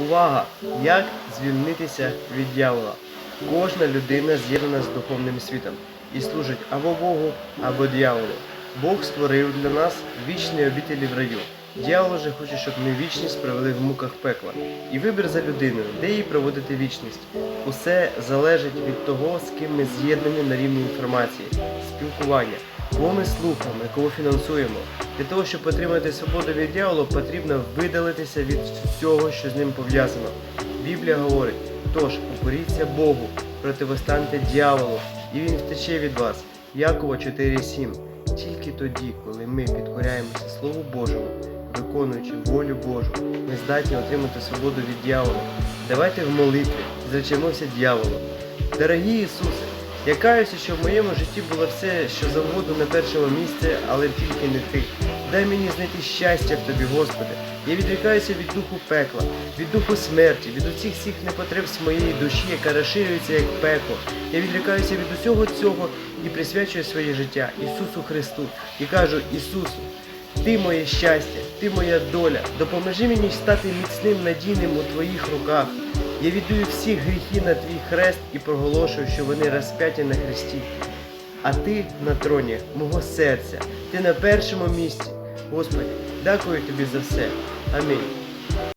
Увага! Як звільнитися від дьявола? Кожна людина з'єднана з духовним світом і служить або Богу, або дьяволу. Бог створив для нас вічні обітелі в раю. Дьявол же хоче, щоб ми вічність провели в муках пекла. І вибір за людиною, де їй проводити вічність. Усе залежить від того, з ким ми з'єднані на рівні інформації, спілкування, кого ми слухаємо, кого фінансуємо. Для того, щоб отримати свободу від дьявола, потрібно видалитися від всього, що з ним пов'язано. Біблія говорить: тож укоріться Богу, противостаньте дьяволу, і він втече від вас. Якова 4.7. Тільки тоді, коли ми підкоряємося Слову Божому, виконуючи волю Божу, ми здатні отримати свободу від дьявола. Давайте в молитві зречемося дьяволу. Дорогі Ісусе, я каюся, що в моєму житті було все, що завгодно на першому місці, але тільки не ти. Дай мені знайти щастя в тобі, Господи. Я відрікаюся від духу пекла, від духу смерті, від усіх всіх непотреб з моєї душі, яка розширюється як пекло. Я відрікаюся від усього цього і присвячую своє життя Ісусу Христу і кажу Ісусу, ти моє щастя, ти моя доля. Допоможи мені стати міцним надійним у твоїх руках. Я віддаю всі гріхи на твій хрест і проголошую, що вони розп'яті на хресті. А ти на троні мого серця, ти на першому місці. Господи, дякую тобі за все. Амінь.